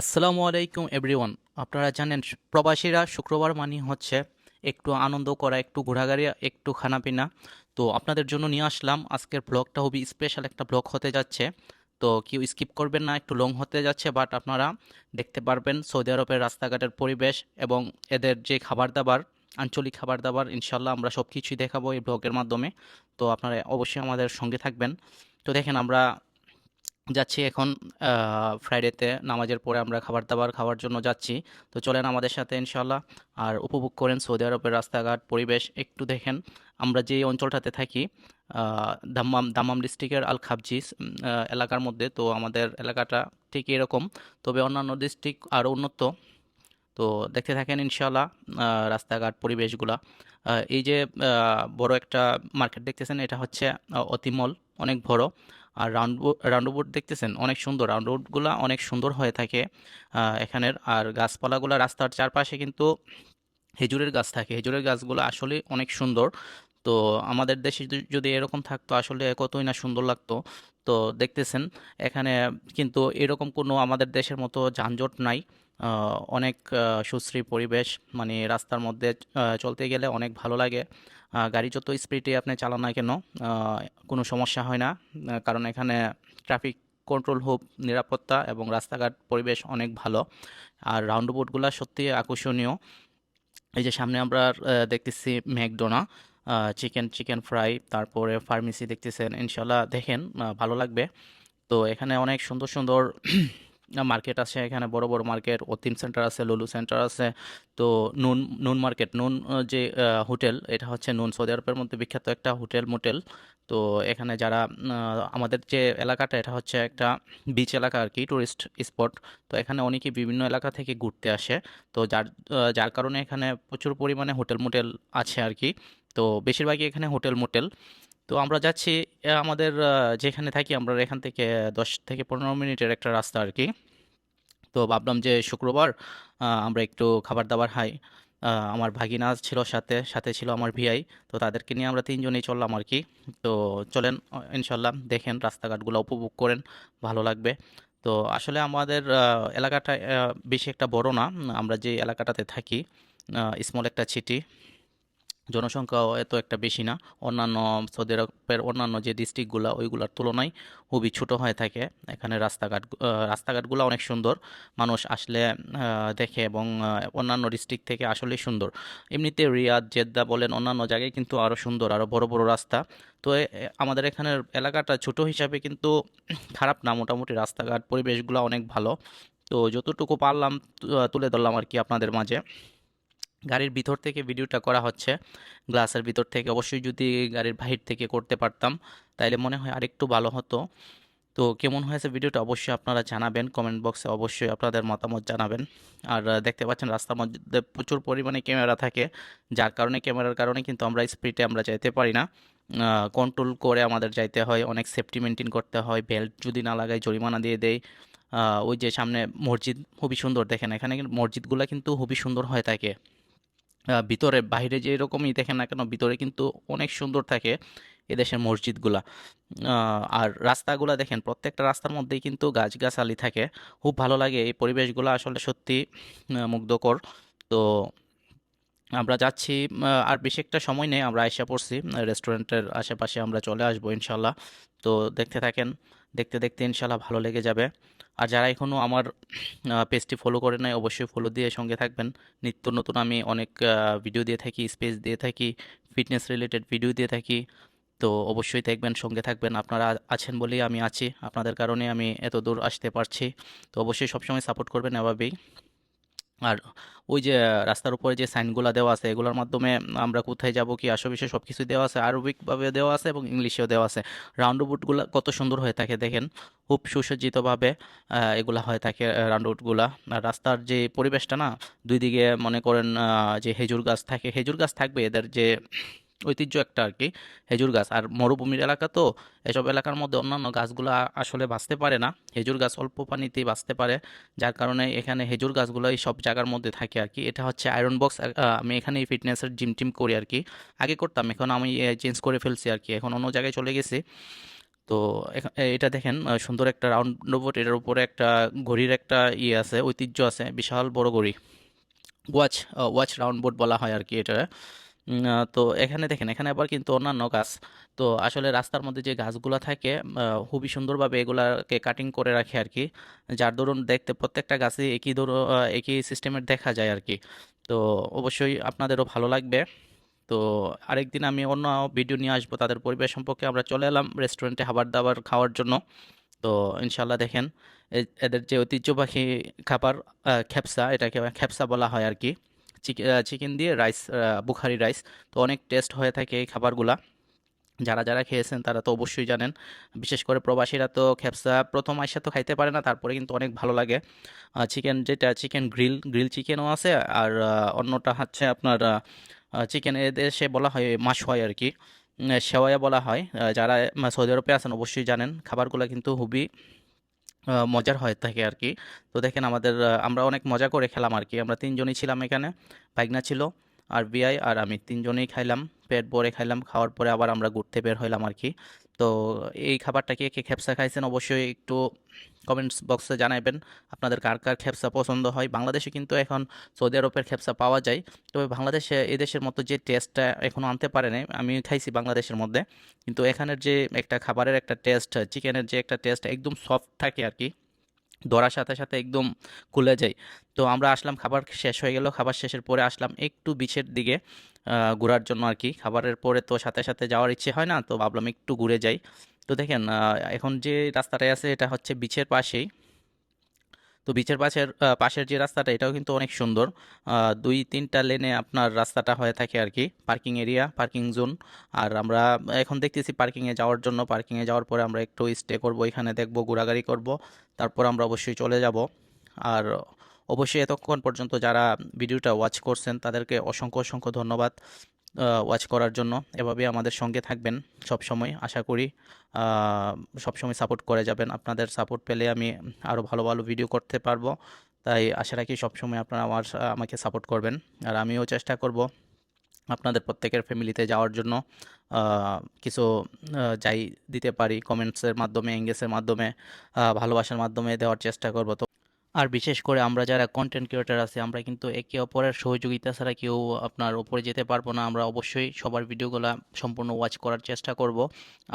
আসসালামু আলাইকুম এভরিওয়ান। আপনারা জানেন প্রবাসীরা শুক্রবার মানে হচ্ছে একটু আনন্দ করা, একটু ঘোরাঘুরি, একটু খানাপিনা। তো আপনাদের জন্য নিয়ে আসলাম। আজকের ব্লগটা খুবই স্পেশাল একটা ব্লগ হতে যাচ্ছে। তো কেউ স্কিপ করবেন না, একটু লং হতে যাচ্ছে বাট আপনারা দেখতে পারবেন সৌদি আরবের রাস্তাঘাটের পরিবেশ এবং এদের যে খাবার দাবার আঞ্চলিক খাবার দাবার ইনশাল্লাহ আমরা সব কিছুই দেখাবো এই ব্লগের মাধ্যমে। তো আপনারা অবশ্যই আমাদের সঙ্গে থাকবেন। তো দেখেন আমরা যাচ্ছি এখন ফ্রাইডেতে নামাজের পরে আমরা খাবার দাবার খাওয়ার জন্য যাচ্ছি। তো চলেন আমাদের সাথে ইনশাল্লাহ আর উপভোগ করেন সৌদি আরবের রাস্তাঘাট পরিবেশ একটু দেখেন। আমরা যে অঞ্চলটাতে থাকি দাম্মাম দাম্মাম ডিস্ট্রিক্টের আল খাবজি উম, আহ, এলাকার মধ্যে তো আমাদের এলাকাটা ঠিক এরকম। তবে অন্যান্য ডিস্ট্রিক্ট আরও উন্নত। তো দেখতে থাকেন ইনশাল্লাহ রাস্তাঘাট পরিবেশগুলা। এই যে বড় একটা মার্কেট দেখতেছেন এটা হচ্ছে অতিমল অনেক বড়। আর রাউন্ড রাউন্ডবোর্ড দেখতেছেন? অনেক সুন্দর। রাউন্ডবোর্ডগুলা অনেক সুন্দর হয়ে থাকে। এখানের আর গাছপালাগুলো রাস্তার চারপাশে কিন্তু হেজুরের গাছ থাকে। হেজুরের গাছগুলো আসলে অনেক সুন্দর। তো আমাদের দেশে যদি এরকম থাকতো, আসলে কতই না সুন্দর লাগতো। তো দেখতেছেন, এখানে কিন্তু এরকম কোনো আমাদের দেশের মতো যানজট নাই। অনেক সুশ্রী পরিবেশ। মানে রাস্তার মধ্যে চলতে গেলে অনেক ভালো লাগে। গাড়ি যত স্পিডে আপনি চালান না কেন কোনো সমস্যা হয় না। কারণ এখানে ট্রাফিক কন্ট্রোল খুব নিরাপত্তা এবং রাস্তাঘাট পরিবেশ অনেক ভালো। আর রাউন্ড বোর্ডগুলো সত্যি আকর্ষণীয়। এই যে সামনে আমরা দেখতেছি ম্যাকডোনা চিকেন চিকেন ফ্রাই তারপরে ফার্মেসি দেখতেছেন। ইনশাল্লাহ দেখেন ভালো লাগবে। তো এখানে অনেক সুন্দর সুন্দর মার্কেট আছে, এখানে বড় বড় মার্কেট অতিম সেন্টার আছে লুলু সেন্টার আছে, তো নুন নুন মার্কেট নুন যে হোটেল এটা হচ্ছে নুন সৌদি আরবের মধ্যে বিখ্যাত একটা হোটেল মোটেল তো এখানে যারা আমাদের যে এলাকাটা, এটা হচ্ছে একটা বিচ এলাকা আর কি টুরিস্ট স্পট তো এখানে অনেকেই বিভিন্ন এলাকা থেকে ঘুরতে আসে, তো যার যার কারণে এখানে প্রচুর পরিমাণে হোটেল মোটেল আছে আর কি, তো বেশিরভাগই এখানে হোটেল মোটেল তো আমরা যাচ্ছি আমাদের যেখানে থাকি আমরা এখান থেকে দশ থেকে পনেরো মিনিটের একটা রাস্তা আর কি। তো ভাবলাম যে শুক্রবার আমরা একটু খাবার দাবার খাই আমার ভাগিনা ছিল সাথে সাথে ছিল আমার ভিআই, তো তাদেরকে নিয়ে আমরা তিনজনেই চললাম আর কি। তো চলেন ইনশাল্লাহ দেখেন রাস্তাঘাটগুলো উপভোগ করেন, ভালো লাগবে। তো আসলে আমাদের এলাকাটা বেশি একটা বড় না, আমরা যে এলাকাটাতে থাকি স্মল একটা সিটি জনসংখ্যাও এত একটা বেশি না। অন্যান্য সৌদি আরবের অন্যান্য যে ডিস্ট্রিক্টগুলো ওইগুলোর তুলনায় খুবই ছোট হয়ে থাকে। এখানে রাস্তাঘাট রাস্তাঘাটগুলো অনেক সুন্দর। মানুষ আসলে দেখে এবং অন্যান্য ডিস্ট্রিক্ট থেকে আসলেই সুন্দর। এমনিতে রিয়াদ, জেদ্দা বলেন অন্যান্য জায়গায় কিন্তু আরও সুন্দর আরও বড় বড় রাস্তা। তো আমাদের এখানের এলাকাটা ছোট হিসাবে কিন্তু খারাপ না। মোটামুটি রাস্তাঘাট পরিবেশগুলো অনেক ভালো। তো যতটুকু পারলাম তুলে ধরলাম আর কি আপনাদের মাঝে। গাড়ির ভিতর থেকে ভিডিওটা করা হচ্ছে, গ্লাসের ভিতর থেকে। অবশ্যই যদি গাড়ির বাহির থেকে করতে পারতাম, তাইলে মনে হয় আরেকটু ভালো হতো। তো কেমন হয়েছে ভিডিওটা অবশ্যই আপনারা জানাবেন কমেন্ট বক্সে অবশ্যই আপনাদের মতামত জানাবেন। আর দেখতে পাচ্ছেন রাস্তার মধ্যে প্রচুর পরিমাণে ক্যামেরা থাকে, যার কারণে ক্যামেরার কারণে কিন্তু আমরা স্পিডে আমরা যাইতে পারি না। কন্ট্রোল করে আমাদের যাইতে হয়, অনেক সেফটি মেনটেন করতে হয় বেল্ট যদি না লাগাই, জরিমানা দিয়ে দেয় ওই যে সামনে মসজিদ, খুবই সুন্দর দেখেন, এখানে মসজিদগুলো কিন্তু খুবই সুন্দর হয়ে থাকে। ভিতরে বাইরে যে এরকমই দেখেন না কেন, ভিতরে কিন্তু অনেক সুন্দর থাকে এদেশের মসজিদগুলা। আর রাস্তাগুলা দেখেন, প্রত্যেকটা রাস্তার মধ্যেই কিন্তু গাছগাছালি থাকে। খুব ভালো লাগে এই পরিবেশগুলো আসলে সত্যি মুগ্ধকর। তো আমরা যাচ্ছি আর বেশি একটা সময় নেই, আমরা আইসা পড়ছি, রেস্টুরেন্টের আশেপাশে আমরা চলে আসব ইনশাল্লাহ তো দেখতে থাকেন, দেখতে দেখতে ইনশাল্লাহ ভালো লেগে যাবে। আর যারা এখনও আমার পেজটি ফলো করে নাই, অবশ্যই ফলো দিয়ে সঙ্গে থাকবেন। নিত্য নতুন আমি অনেক ভিডিও দিয়ে থাকি স্পেস দিয়ে থাকি ফিটনেস রিলেটেড ভিডিও দিয়ে থাকি। তো অবশ্যই দেখবেন, সঙ্গে থাকবেন। আপনারা আছেন বলেই আমি আছি। আপনাদের কারণে আমি এত দূর আসতে পারছি। তো অবশ্যই সবসময় সাপোর্ট করবেন, এভাবেই। আর ওই যে রাস্তার উপরে যে সাইনগুলো দেওয়া আছে, এগুলোর মাধ্যমে আমরা কোথায় যাব, কি আসো বিষয়ে সব কিছুই দেওয়া আছে আরবিকভাবে দেওয়া আছে এবং ইংলিশেও দেওয়া আছে। রাউন্ড বুটগুলো কত সুন্দর হয়ে থাকে দেখেন। খুব সুসজ্জিতভাবে এগুলা হয়ে থাকে রাউন্ড বুটগুলা আর রাস্তার যে পরিবেশটা না, দুই দিকে মনে করেন যে হেজুর গাছ থাকে হেজুর গাছ থাকবে এদের যে ঐতিহ্য একটা আর কি হেজুর গাছ। আর মরুভূমির এলাকা তো এসব এলাকার মধ্যে অন্যান্য গাছগুলো আসলে বাঁচতে পারে না। হেজুর গাছ অল্প পানিতেই বাঁচতে পারে, যার কারণে এখানে হেজুর গাছগুলো এই সব জায়গার মধ্যে থাকে আর কি এটা হচ্ছে আয়রন বক্স আমি এখানে ফিটনেসের জিম টিম করি আর কি আগে করতাম, এখন আমি চেঞ্জ করে ফেলছি আর কি এখন অন্য জায়গায় চলে গেছি। তো এটা দেখেন সুন্দর একটা রাউন্ড রোবট এটার উপরে একটা ঘড়ির একটা ইয়ে আছে, ঐতিহ্য আছে, বিশাল বড় ঘড়ি। ওয়াচ ওয়াচ রাউন্ড বোর্ড বলা হয় আর কি এটা তো এখানে দেখেন, এখানে আবার কিন্তু অন্যান্য গাছ। তো আসলে রাস্তার মধ্যে যে গাছগুলো থাকে খুবই সুন্দরভাবে এগুলাকে কাটিং করে রাখে আর কি যার দরুন দেখতে প্রত্যেকটা গাছে একই ধরো একই সিস্টেমের দেখা যায় আর কি তো অবশ্যই আপনাদেরও ভালো লাগবে। তো আরেকদিন আমি অন্য ভিডিও নিয়ে আসব, তাদের পরিবেশ সম্পর্কে। আমরা চলে এলাম রেস্টুরেন্টে খাবার দাবার খাওয়ার জন্য। তো ইনশাল্লাহ দেখেন এদের যে ঐতিহ্যবাহী খাবার খেপসা এটাকে খেপসা বলা হয় আর কি চিকেন দিয়ে রাইস বুখারি রাইস। তো অনেক টেস্ট হয়ে থাকে এই খাবারগুলা। যারা যারা খেয়েছেন তারা তো অবশ্যই জানেন। বিশেষ করে প্রবাসীরা তো খেপসা প্রথম আইসা তো খাইতে পারে না তারপরে কিন্তু অনেক ভালো লাগে। চিকেন যেটা চিকেন গ্রিল গ্রিল চিকেনও আছে আর অন্যটা হচ্ছে আপনার চিকেন এদের দেশে বলা হয় মাস হয় আর কি। উম, সেওয়া বলা হয়। যারা সৌদি আরবে আছেন অবশ্যই জানেন। খাবারগুলো কিন্তু খুবই মজার হয়ে থাকে আর কি তো দেখেন আমাদের আমরা অনেক মজা করে খেলাম আর কি আমরা তিনজনই ছিলাম এখানে, ভাইগনা ছিল আর বিআই আর আমি। তিনজনেই খাইলাম, পেট ভরে খাইলাম, খাওয়ার পরে আবার আমরা ঘুরতে বের হইলাম আর কি তো এই খাবারটা কে কে খেপসা খাইছেন অবশ্যই একটু কমেন্টস বক্সে জানাবেন আপনাদের কার কার খেপসা পছন্দ হয়। বাংলাদেশে কিন্তু এখন সৌদি আরবের খেপসা পাওয়া যায়, তবে বাংলাদেশে এদেশের মতো যে টেস্টটা এখনও আনতে পারে নাই, আমি খাইছি বাংলাদেশের মধ্যে। কিন্তু এখানের যে একটা খাবারের একটা টেস্ট চিকেনের যে একটা টেস্ট একদম সফট থাকে আর কি। ধরার সাথে সাথে একদম খুলে যায়। তো আমরা আসলাম, খাবার শেষ হয়ে গেল, খাবার শেষের পরে আসলাম একটু বিচের দিকে ঘোরার জন্য আর কি। খাবারের পরে তো সাথে সাথে যাওয়ার ইচ্ছে হয় না, তো ভাবলাম একটু ঘুরে যাই। তো দেখেন এখন যে রাস্তাটায় আছে, এটা হচ্ছে বিচের পাশেই। তো বিচের পাশের পাশের যে রাস্তাটা, এটাও কিন্তু অনেক সুন্দর। দুই তিনটা লেনে আপনার রাস্তাটা হয়ে থাকে আর কি। পার্কিং এরিয়া পার্কিং জোন আর আমরা এখন দেখতেছি পার্কিংয়ে যাওয়ার জন্য। পার্কিংয়ে যাওয়ার পরে আমরা একটু স্টে করব, এখানে দেখব, ঘোরাঘুরি করব। তারপর আমরা অবশ্যই চলে যাব। আর অবশ্যই এতক্ষণ পর্যন্ত যারা ভিডিওটা ওয়াচ করছেন, তাদেরকে অসংখ্য অসংখ্য ধন্যবাদ। ওয়াচ করার জন্য এভাবে আমাদের সঙ্গে থাকবেন সব সময়। আশা করি সব সময় সাপোর্ট করে যাবেন। আপনাদের সাপোর্ট পেলে আমি আরও ভালো ভালো ভিডিও করতে পারব। তাই আশা রাখি সবসময় আপনারা আমার, আমাকে সাপোর্ট করবেন। আর আমিও চেষ্টা করব আপনাদের প্রত্যেকের ফ্যামিলিতে যাওয়ার জন্য কিছু যাই দিতে পারি। কমেন্টসের মাধ্যমে এঙ্গেজের মাধ্যমে ভালোবাসার মাধ্যমে দেওয়ার চেষ্টা করব। তো আর বিশেষ করে আমরা যারা কন্টেন্ট ক্রিয়েটার আছি, আমরা কিন্তু একে অপরের সহযোগিতা ছাড়া কেউ আপনার ওপরে যেতে পারব না। আমরা অবশ্যই সবার ভিডিওগুলো সম্পূর্ণ ওয়াচ করার চেষ্টা করব।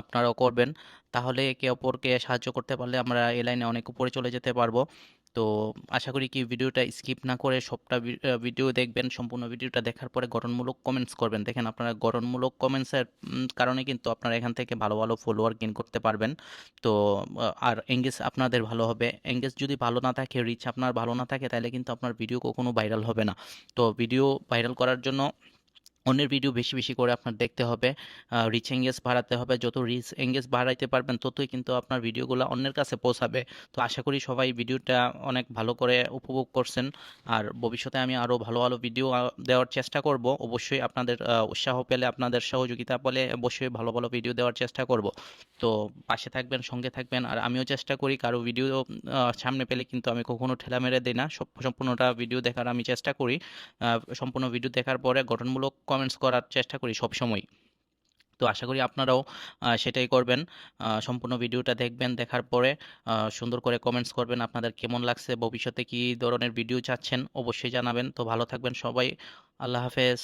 আপনারাও করবেন। তাহলে একে অপরকে সাহায্য করতে পারলে আমরা এ লাইনে অনেক উপরে চলে যেতে পারব। তো আশা করি কি ভিডিওটা স্কিপ না করে সবটা ভিডিও দেখবেন, সম্পূর্ণ ভিডিওটা দেখার পরে গঠনমূলক কমেন্টস করবেন। দেখেন আপনারা গঠনমূলক কমেন্টসের কারণে কিন্তু আপনারা এখান থেকে ভালো ভালো ফলোয়ার গেন করতে পারবেন। তো আর এঙ্গেজ আপনাদের ভালো হবে। এঙ্গেজ যদি ভালো না থাকে রিচ আপনার ভালো না থাকে, তাহলে কিন্তু আপনার ভিডিও কখনো ভাইরাল হবে না। তো ভিডিও ভাইরাল করার জন্য অন্যের ভিডিও বেশি বেশি করে আপনার দেখতে হবে রিচ এঙ্গেজ বাড়াতে হবে। যত রিচ এঙ্গেজ বাড়াইতে পারবেন, ততই কিন্তু আপনার ভিডিওগুলো অন্যের কাছে পৌঁছাবে। তো আশা করি সবাই ভিডিওটা অনেক ভালো করে উপভোগ করছেন। আর ভবিষ্যতে আমি আরও ভালো ভালো ভিডিও দেওয়ার চেষ্টা করব। অবশ্যই আপনাদের উৎসাহ পেলে, আপনাদের সহযোগিতা পেলে অবশ্যই ভালো ভালো ভিডিও দেওয়ার চেষ্টা করব। তো পাশে থাকবেন, সঙ্গে থাকবেন। আর আমিও চেষ্টা করি কারও ভিডিও সামনে পেলে কিন্তু আমি কখনো ঠেলা মেরে দিই না। সম্পূর্ণটা ভিডিও দেখার আমি চেষ্টা করি। সম্পূর্ণ ভিডিও দেখার পরে গঠনমূলক কমেন্টস করার চেষ্টা করি সব সময় তো আশা করি আপনারাও সেটাই করবেন। সম্পূর্ণ ভিডিওটা দেখবেন, দেখার পরে সুন্দর করে কমেন্টস করবেন আপনাদের কেমন লাগছে, ভবিষ্যতে কী ধরনের ভিডিও চাচ্ছেন, অবশ্যই জানাবেন। তো ভালো থাকবেন সবাই, আল্লাহ হাফেজ।